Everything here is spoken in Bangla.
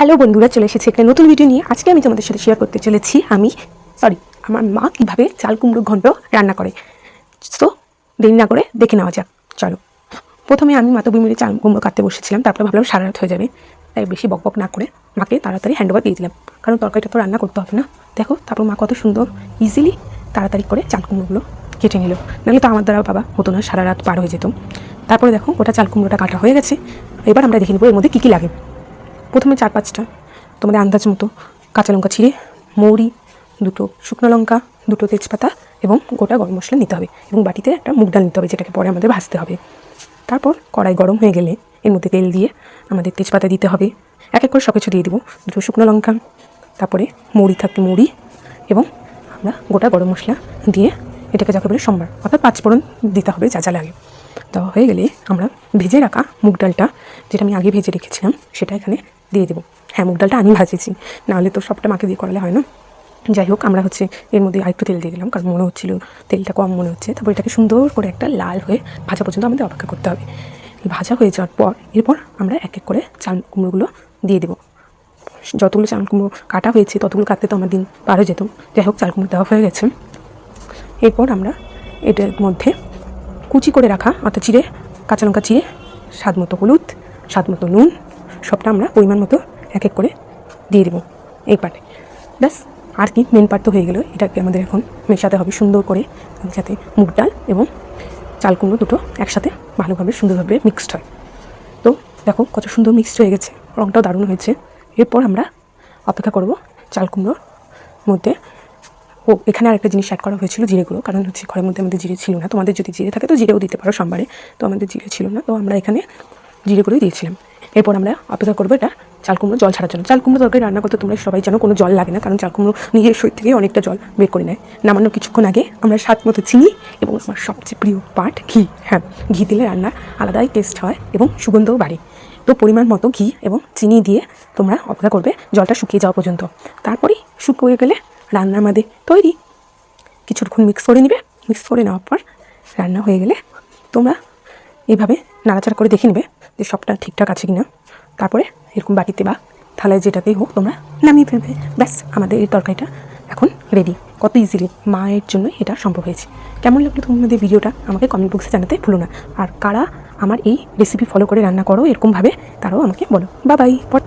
হ্যালো বন্ধুরা, চলে এসেছি একটা নতুন ভিডিও নিয়ে। আজকে আমি তোমাদের সাথে শেয়ার করতে চলেছি আমি সরি আমার মা কীভাবে চাল কুমড়ো ঘন্ট রান্না করে। তো দেরি না করে দেখে নেওয়া যাক, চলো। প্রথমে আমি মাতবি মিলে চাল কুমড়ো কাটতে বসেছিলাম, তারপরে ভাবলাম সারা রাত হয়ে যাবে, তাই বেশি বকবক না করে মাকে তাড়াতাড়ি হ্যান্ডওভার দিয়ে দিলাম। কারণ তরকারিটা তো রান্না করতে হবে না। দেখো, তারপর মা কত সুন্দর ইজিলি তাড়াতাড়ি করে চাল কুমড়োগুলো কেটে নিল। নাহলে তো আমার দ্বারা বাবা হতো না, সারা রাত পার হয়ে যেত। তারপরে দেখো ওটা চাল কুমড়োটা কাটা হয়ে গেছে। এবার আমরা দেখে নেব এর মধ্যে কী কী লাগে। প্রথমে চার পাঁচটা। তোমাদের আন্দাজ মতো কাঁচা লঙ্কা ছিঁড়ে, মৌরি, দুটো শুকনো লঙ্কা, দুটো তেজপাতা এবং গোটা গরম মশলা নিতে হবে এবং বাটিতে একটা মুগ ডাল নিতে হবে যেটাকে পরে আমাদের ভাজতে হবে। তারপর কড়াই গরম হয়ে গেলে এর মধ্যে তেল দিয়ে আমাদের তেজপাতা দিতে হবে। এক এক করে সব কিছু দিয়ে দেবো। দুটো শুকনো লঙ্কা, তারপরে মুড়ি থাকবে মুড়ি এবং আমরা গোটা গরম মশলা দিয়ে এটাকে যাকে বলে সোমবার অর্থাৎ পাঁচফোড়ন দিতে হবে যা যা লাগে। দেওয়া হয়ে গেলে আমরা ভেজে রাখা মুগ ডালটা যেটা আমি আগে ভেজে রেখেছিলাম সেটা এখানে দিয়ে দেবো। হ্যাঁ মুগ ডালটা আমি ভাজেছি। নাহলে তো সবটা মাকে দিয়ে করালে হয় না। যাই হোক, আমরা হচ্ছে এর মধ্যে আরেকটু তেল দিয়ে দিলাম, কারণ মনে হচ্ছিল তেলটা কম মনে হচ্ছে। তারপর এটাকে সুন্দর করে একটা লাল হয়ে ভাজা পর্যন্ত আমাদের অপেক্ষা করতে হবে। ভাজা হয়ে যাওয়ার পর এরপর আমরা এক এক করে চাল কুমড়োগুলো দিয়ে দেবো। যতগুলো চাল কুমড়ো কাটা হয়েছে, ততগুলো কাটতে তো আমার দিন পার যেত। যাই হোক, চাল কুমড়ো দেওয়া হয়ে গেছে। এরপর আমরা এটার মধ্যে কুচি করে রাখা অর্থাৎ চিড়ে, কাঁচা লঙ্কা চিড়ে, স্বাদ মতো হলুদ, স্বাদ মতো নুন সবটা আমরা পরিমাণ মতো এক এক করে দিয়ে দেবো এই পার্টে। ব্যাস, আর কি মেন পার্ট তো হয়ে গেলো। এটাকে আমাদের এখন মেশাতে হবে সুন্দর করে, যাতে মুগ ডাল এবং চাল কুমড়ো দুটো একসাথে ভালোভাবে, সুন্দরভাবে মিক্সড হয়। তো দেখো, কত সুন্দর মিক্সড হয়ে গেছে। রঙটাও দারুণ হয়েছে। এরপর আমরা অপেক্ষা করব চাল কুমড়োর মধ্যে। ও, এখানে আরেকটা জিনিস অ্যাড করা হয়েছিল জিরেগুলো, কারণ হচ্ছে ঘরের মধ্যে আমাদের জিরে ছিল না। তোমাদের যদি জিরে থাকে তো জিরেও দিতে পারো সোমবারে। তো আমাদের জিরে ছিল না, তো আমরা এখানে জিরেগুলোই দিয়েছিলাম। এরপর আমরা অপেক্ষা করব এটা চাল কুমড়ো জল ছাড়ার জন্য। চাল কুমড়ো তরকারি রান্না করতে তোমরা সবাই জানো কোনো জল লাগে না, কারণ চাল কুমড়ো নিজের শরীর থেকে অনেকটা জল বের করে নেয়। নামানো কিছুক্ষণ আগে আমরা স্বাদ মতো চিনি এবং আমার সবচেয়ে প্রিয় পাট ঘি। হ্যাঁ ঘি দিলে রান্নার আলাদাই টেস্ট হয় এবং সুগন্ধও বাড়ে। তো পরিমাণ মতো ঘি এবং চিনি দিয়ে তোমরা অপেক্ষা করবে জলটা শুকিয়ে যাওয়া পর্যন্ত। তারপরেই শুকিয়ে গেলে রান্না আমাদের তৈরি। কিছুক্ষণ মিক্স করে নিবে। মিক্স করে নেওয়ার পর রান্না হয়ে গেলে তোমরা এইভাবে নাড়াচাড়া করে দেখে নেবে। যে সবটা ঠিকঠাক আছে কি না তারপরে এরকম বাটিতে বা থালায় যেটাতেই হোক তোমরা নামিয়ে ফেলবে। ব্যাস, আমাদের এই তরকারিটা এখন রেডি কত ইজিলি মায়ের জন্য এটা সম্ভব হয়েছে। কেমন লাগল তোমাদের ভিডিওটা? আমাকে কমেন্ট বক্সে জানাতে ভুলো না। আর কারা আমার এই রেসিপি ফলো করে রান্না করো এরকমভাবে, তারাও আমাকে বলো। বা বাই পট